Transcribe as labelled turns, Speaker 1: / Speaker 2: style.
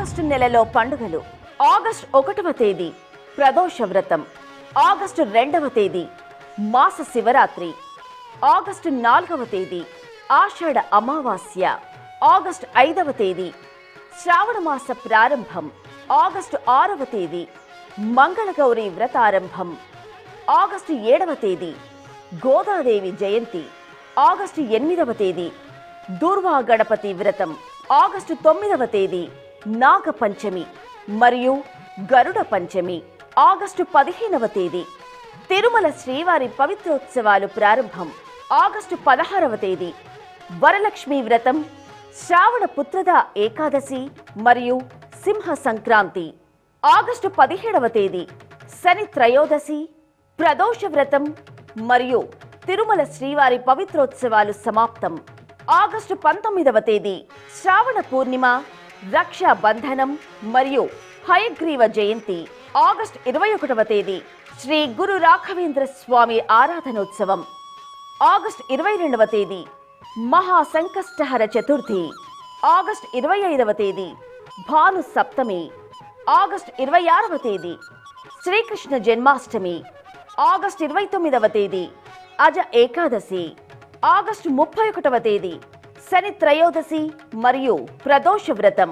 Speaker 1: నెలలో పండుగలు. ఆగస్టు ఒకటవ తేదీ ప్రదోష వ్రతం. ఆగస్టు రెండవ తేదీ మాస శివరాత్రి. ఆగస్టు నాలుగవ తేదీ ఆషాఢ అమావాస్య. ఆగస్టు ఐదవ తేదీ శ్రావణ మాస ప్రారంభం. ఆగస్టు ఆరవ తేదీ మంగళగౌరి వ్రతారంభం. ఆగస్టు ఏడవ తేదీ గోదాదేవి జయంతి. ఆగస్టు ఎనిమిదవ తేదీ దుర్వా గణపతి వ్రతం. ఆగస్టు తొమ్మిదవ తేదీ నాగపంచమి మరియు గరుడ పంచమి ఆగస్టు పదిహేనవ తేదీ. తిరుమల శ్రీవారి పవిత్రోత్సవాలు ప్రారంభం ఆగస్టు పదహారవ తేదీ. వరలక్ష్మి వ్రతం శ్రావణ పుత్రద ఏకాదశి మరియు సింహ సంక్రాంతి. ఆగస్టు పదిహేడవ తేదీ శని త్రయోదశి ప్రదోష వ్రతం మరియు తిరుమల శ్రీవారి పవిత్రోత్సవాలు సమాప్తం. ఆగస్టు పంతొమ్మిదవ తేదీ శ్రావణ పూర్ణిమ రక్షాబంధనం మరియు హయగ్రీవ జయంతి ఆగస్టు ఇరవై ఒకటవ తేదీ శ్రీ గురు రాఘవేంద్ర స్వామి ఆరాధనోత్సవం. ఆగస్ట్ ఇరవై రెండవ తేదీ మహాసంకష్టహర చతుర్థి. ఆగస్ట్ ఇరవై ఐదవ తేదీ భాను సప్తమి. ఆగస్ట్ ఇరవై ఆరవ తేదీ శ్రీకృష్ణ జన్మాష్టమి. ఆగస్ట్ ఇరవై తొమ్మిదవ తేదీ అజ ఏకాదశి. ఆగస్టు ముప్పై ఒకటవ తేదీ శని త్రయోదశి మరియు ప్రదోష వ్రతం.